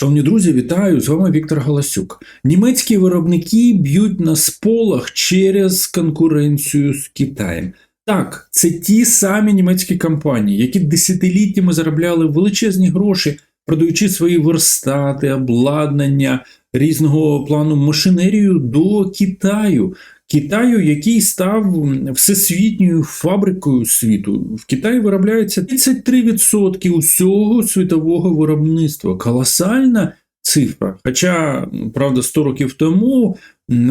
Шановні друзі, вітаю! З вами Віктор Галасюк. Німецькі виробники б'ють на сполах через конкуренцію з Китаєм. Так, це ті самі німецькі компанії, які десятиліттями заробляли величезні гроші, продаючи свої верстати, обладнання різного плану машинерію до Китаю. Китаю, який став всесвітньою фабрикою світу. В Китаї виробляється 33% усього світового виробництва. Колосальна цифра. Хоча, правда, 100 років тому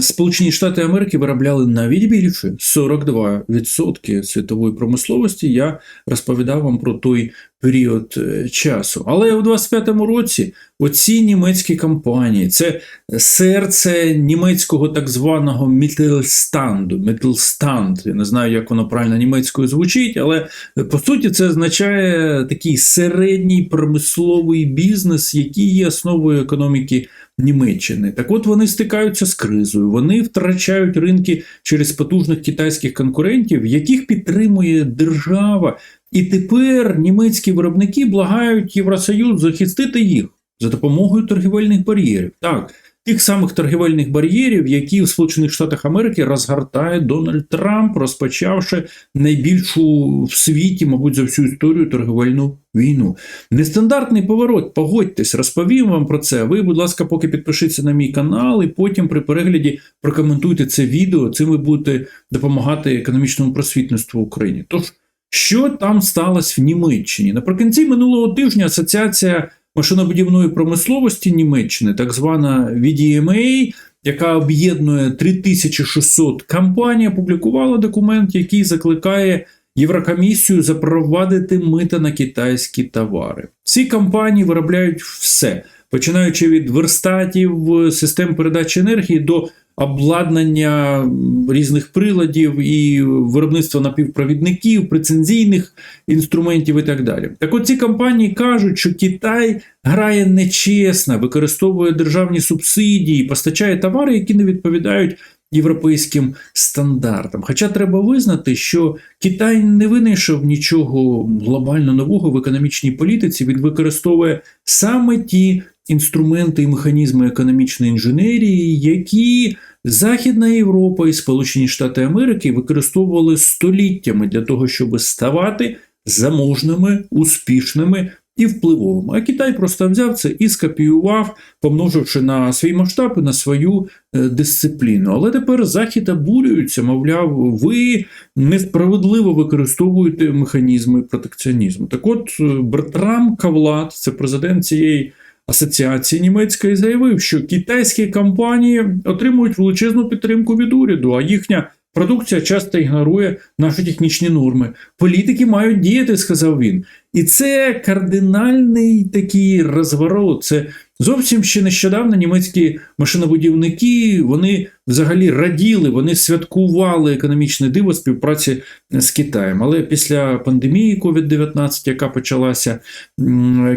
Сполучені Штати Америки виробляли навіть більше 42% світової промисловості. Я розповідав вам про той період е, часу. Але у 25-му році оці німецькі компанії, це серце німецького так званого Mittelstandu, Mittelstand, я не знаю, як воно правильно німецькою звучить, але е, по суті це означає такий середній промисловий бізнес, який є основою економіки Німеччини. Так от вони стикаються з кризою, вони втрачають ринки через потужних китайських конкурентів, яких підтримує держава. І тепер німецькі виробники благають Євросоюз захистити їх за допомогою торгівельних бар'єрів. Так, тих самих торгівельних бар'єрів, які в Сполучених Штатах Америки розгортає Дональд Трамп, розпочавши найбільшу в світі, мабуть, за всю історію торгівельну війну. Нестандартний поворот, погодьтесь, розповім вам про це. Ви, будь ласка, поки підпишіться на мій канал, і потім при перегляді прокоментуйте це відео. Цим ви будете допомагати економічному просвітництву в Україні. Тож. Що там сталося в Німеччині? Наприкінці минулого тижня Асоціація машинобудівної промисловості Німеччини, так звана VDMA, яка об'єднує 3600 компаній, опублікувала документ, який закликає Єврокомісію запровадити мита на китайські товари. Ці компанії виробляють все, починаючи від верстатів, систем передачі енергії до обладнання різних приладів і виробництва напівпровідників, прецензійних інструментів і так далі. Так от ці компанії кажуть, що Китай грає нечесно, використовує державні субсидії, постачає товари, які не відповідають. Європейським стандартам. Хоча треба визнати, що Китай не винайшов нічого глобально нового в економічній політиці, він використовує саме ті інструменти і механізми економічної інженерії, які Західна Європа і Сполучені Штати Америки використовували століттями для того, щоб ставати заможними, успішними і впливовими. А Китай просто взяв це і скопіював, помноживши на свій масштаб і на свою е, дисципліну. Але тепер Захід обурюється, мовляв, ви несправедливо використовуєте механізми протекціонізму. Так от е, Бертрам Кавлат, це президент цієї. Асоціації німецької заявив, що китайські компанії отримують величезну підтримку від уряду, а їхня продукція часто ігнорує наші технічні норми. Політики мають діяти, сказав він. І це кардинальний такий розворот. Це зовсім ще нещодавно німецькі машинобудівники вони взагалі раділи, вони святкували економічне диво співпраці з Китаєм. Але після пандемії COVID-19, яка почалася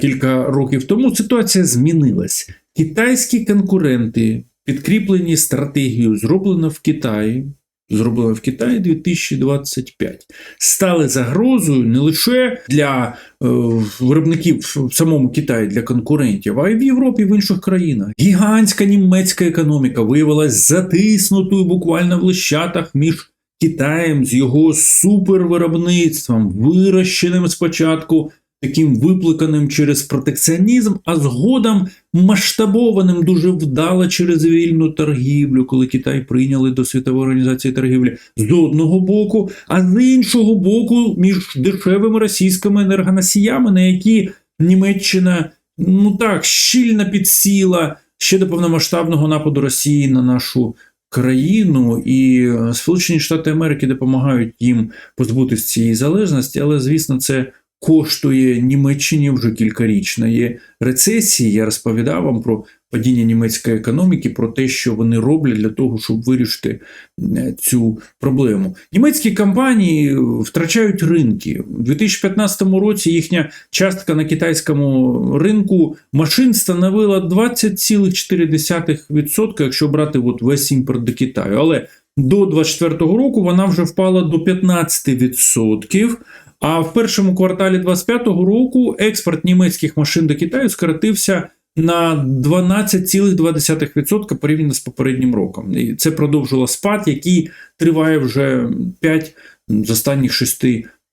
кілька років тому, ситуація змінилась. Китайські конкуренти, підкріплені стратегією, зроблено в Китаї зроблено в Китаї 2025, стали загрозою не лише для е, виробників в самому Китаї, для конкурентів, а й в Європі, в інших країнах. Гігантська німецька економіка виявилась затиснутою буквально в лищатах між Китаєм з його супервиробництвом, вирощеним спочатку таким випликаним через протекціонізм, а згодом масштабованим дуже вдало через вільну торгівлю, коли Китай прийняли до світової організації торгівлі з одного боку, а з іншого боку, між дешевими російськими енергоносіями, на які Німеччина ну так щільно підсіла ще до повномасштабного нападу Росії на нашу. Країну і Сполучені Штати Америки допомагають їм позбутися цієї залежності, але звісно, це коштує Німеччині вже кількарічної рецесії. Я розповідав вам про падіння німецької економіки, про те, що вони роблять для того, щоб вирішити цю проблему. Німецькі компанії втрачають ринки у 2015 році. Їхня частка на китайському ринку машин становила 20,4%, якщо брати от весь імпорт до Китаю. Але до 2024 року вона вже впала до 15%. А в першому кварталі 2025 року експорт німецьких машин до Китаю скоротився на 12,2% порівняно з попереднім роком. І це продовжило спад, який триває вже 5 з останніх 6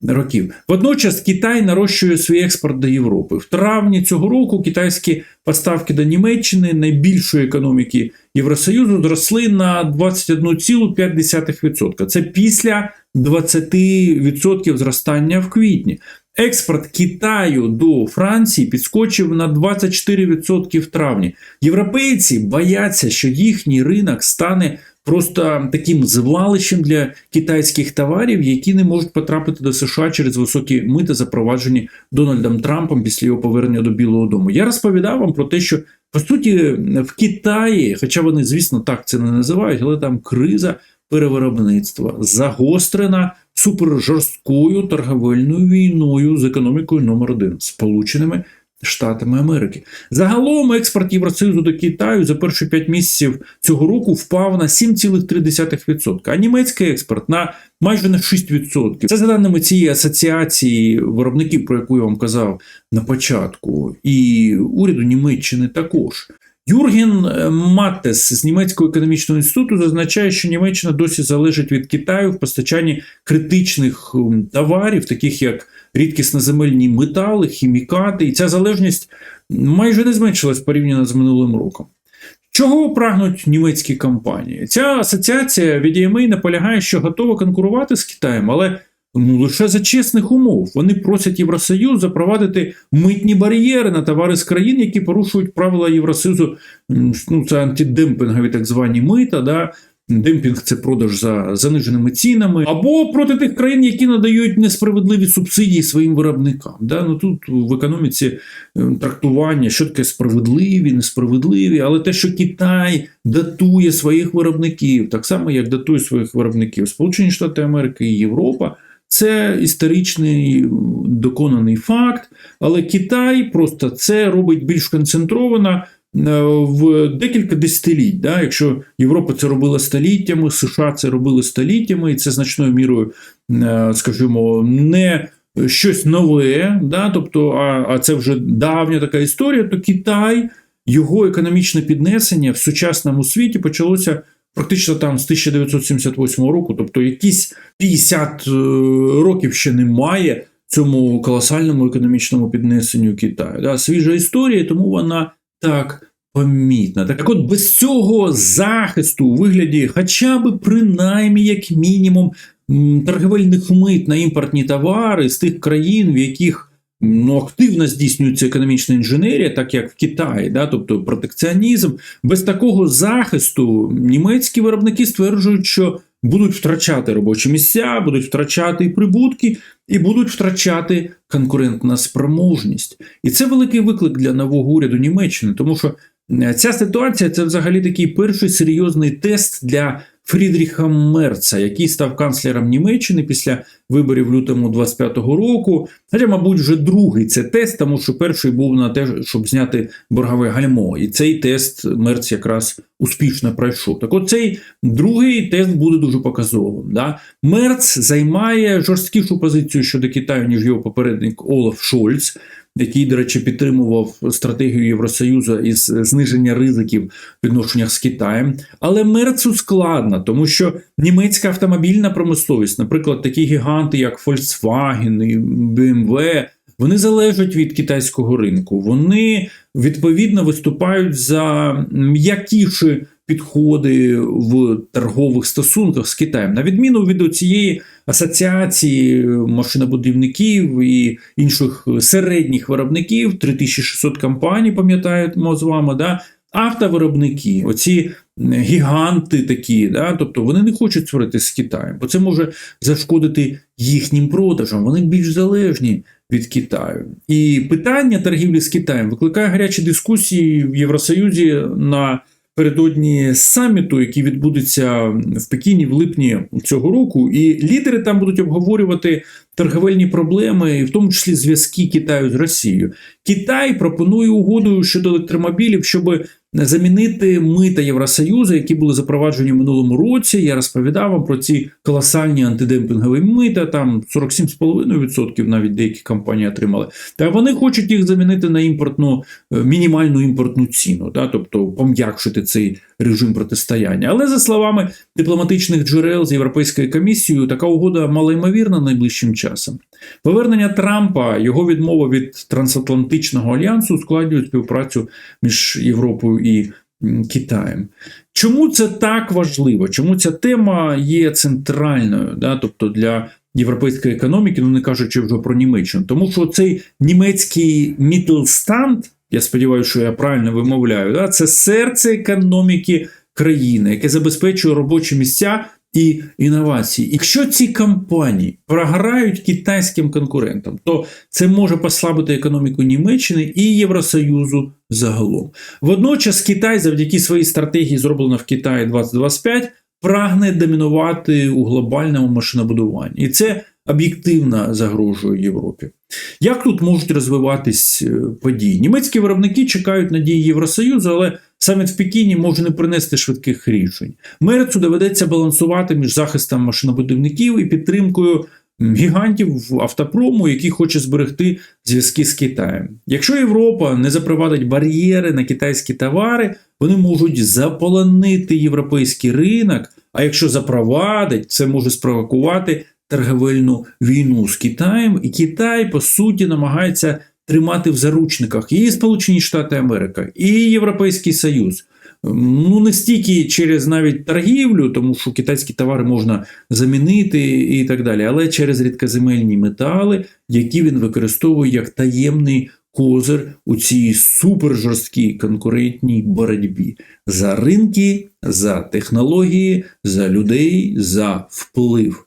років. Водночас Китай нарощує свій експорт до Європи. В травні цього року китайські поставки до Німеччини, найбільшої економіки Євросоюзу, зросли на 21,5%. Це після 20% зростання в квітні. Експорт Китаю до Франції підскочив на 24% в травні. Європейці бояться, що їхній ринок стане просто таким звалищем для китайських товарів, які не можуть потрапити до США через високі мити, запроваджені Дональдом Трампом після його повернення до Білого Дому. Я розповідав вам про те, що по суті в Китаї, хоча вони, звісно, так це не називають, але там криза перевиробництва загострена супержорсткою торговельною війною з економікою номер один Сполученими Штатами Америки. Загалом експорт Євросоюзу до Китаю за перші 5 місяців цього року впав на 7,3%, а німецький експорт на майже на 6%. Це за даними цієї асоціації виробників, про яку я вам казав на початку, і уряду Німеччини також. Юрген Маттес з німецького економічного інституту зазначає, що Німеччина досі залежить від Китаю в постачанні критичних товарів, таких як рідкісноземельні метали, хімікати, і ця залежність майже не зменшилась порівняно з минулим роком. Чого прагнуть німецькі компанії? Ця асоціація від EMA наполягає, що готова конкурувати з Китаєм, але ну, лише за чесних умов. Вони просять Євросоюз запровадити митні бар'єри на товари з країн, які порушують правила Євросоюзу. Ну, це антидемпінгові так звані мита. Да? Демпінг це продаж за заниженими цінами, або проти тих країн, які надають несправедливі субсидії своїм виробникам. Да? Ну Тут в економіці трактування, що таке справедливі, несправедливі, але те, що Китай датує своїх виробників, так само як датує своїх виробників Сполучені Штати Америки і Європа. Це історичний доконаний факт, але Китай просто це робить більш концентровано в декілька десятиліть. Да? Якщо Європа це робила століттями, США це робили століттями, і це значною мірою, скажімо, не щось нове, да? тобто, а, а це вже давня така історія, то Китай, його економічне піднесення в сучасному світі почалося. Практично там з 1978 року, тобто якісь 50 років ще немає цьому колосальному економічному піднесенню Китаю. Да? Свіжа історія, тому вона так помітна. Так от без цього захисту у вигляді, хоча б принаймні, як мінімум, торговельних мит на імпортні товари з тих країн, в яких ну, активно здійснюється економічна інженерія, так як в Китаї, да, тобто протекціонізм, без такого захисту німецькі виробники стверджують, що будуть втрачати робочі місця, будуть втрачати прибутки і будуть втрачати конкурентна спроможність. І це великий виклик для нового уряду Німеччини, тому що е, ця ситуація це взагалі такий перший серйозний тест для Фрідріха Мерца, який став канцлером Німеччини після виборів лютому 25-го року. Хоча, мабуть, вже другий це тест, тому що перший був на те, щоб зняти боргове гальмо. І цей тест Мерц якраз успішно пройшов. Так от цей другий тест буде дуже показовим. Да? Мерц займає жорсткішу позицію щодо Китаю, ніж його попередник Олаф Шольц який, до речі, підтримував стратегію Євросоюзу із зниження ризиків в відношеннях з Китаєм. Але Мерцу складно, тому що німецька автомобільна промисловість, наприклад, такі гіганти, як Volkswagen і BMW, вони залежать від китайського ринку. Вони відповідно виступають за м'якіші підходи в торгових стосунках з Китаєм, на відміну від цієї асоціації машинобудівників і інших середніх виробників, 3600 компаній, пам'ятаємо з вами, да? автовиробники, оці гіганти такі, да? тобто вони не хочуть сваритися з Китаєм, бо це може зашкодити їхнім продажам. Вони більш залежні від Китаю. І питання торгівлі з Китаєм викликає гарячі дискусії в Євросоюзі на Передодні саміту, який відбудеться в Пекіні в липні цього року, і лідери там будуть обговорювати торговельні проблеми, в тому числі зв'язки Китаю з Росією. Китай пропонує угоду щодо електромобілів, щоб замінити мита Євросоюзу, які були запроваджені в минулому році. Я розповідав вам про ці колосальні антидемпінгові мита, там 47,5% навіть деякі компанії отримали. Та вони хочуть їх замінити на імпортну е, мінімальну імпортну ціну, да, тобто пом'якшити цей режим протистояння. Але за словами дипломатичних джерел з Європейською комісією, така угода малоймовірна найближчим часом. Повернення Трампа, його відмова від трансатлантичного альянсу ускладнюють співпрацю між Європою і Китаєм. Чому це так важливо? Чому ця тема є центральною? Да? Тобто для європейської економіки, ну не кажучи вже про Німеччину, тому що цей німецький Mittelstand, я сподіваюся, що я правильно вимовляю, да? це серце економіки країни, яке забезпечує робочі місця і інновації. Якщо ці компанії програють китайським конкурентам, то це може послабити економіку Німеччини і Євросоюзу загалом. Водночас Китай, завдяки своїй стратегії, зроблено в Китаї 2025, прагне домінувати у глобальному машинобудуванні, і це об'єктивно загрожує Європі. Як тут можуть розвиватись е, події? Німецькі виробники чекають надії Євросоюзу, але саміт в Пекіні може не принести швидких рішень. Мерцу доведеться балансувати між захистом машинобудівників і підтримкою гігантів автопрому, які хоче зберегти зв'язки з Китаєм. Якщо Європа не запровадить бар'єри на китайські товари, вони можуть заполонити європейський ринок. А якщо запровадить, це може спровокувати торговельну війну з Китаєм, і Китай, по суті, намагається тримати в заручниках і Сполучені Штати Америки, і Європейський Союз. Ну, не стільки через навіть торгівлю, тому що китайські товари можна замінити і так далі, але через рідкоземельні метали, які він використовує як таємний козир у цій супержорсткій конкурентній боротьбі за ринки, за технології, за людей, за вплив.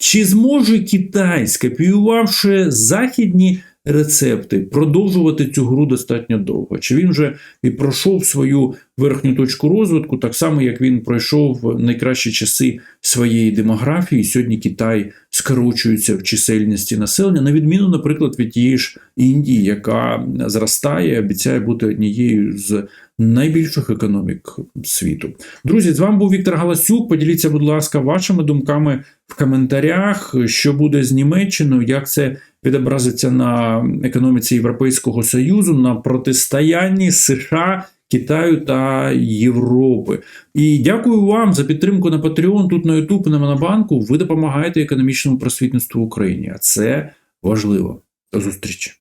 Чи зможе Китай, скопіювавши західні рецепти, продовжувати цю гру достатньо довго? Чи він вже і пройшов свою верхню точку розвитку, так само як він пройшов найкращі часи своєї демографії? Сьогодні Китай скорочується в чисельності населення, на відміну, наприклад, від тієї ж Індії, яка зростає, обіцяє бути однією з найбільших економік світу. Друзі, з вами був Віктор Галасюк. Поділіться, будь ласка, вашими думками в коментарях, що буде з Німеччиною, як це відобразиться на економіці Європейського Союзу, на протистоянні США. Китаю та Європи. І дякую вам за підтримку на Patreon, тут на YouTube на Монобанку. Ви допомагаєте економічному просвітництву в Україні. А це важливо. До зустрічі.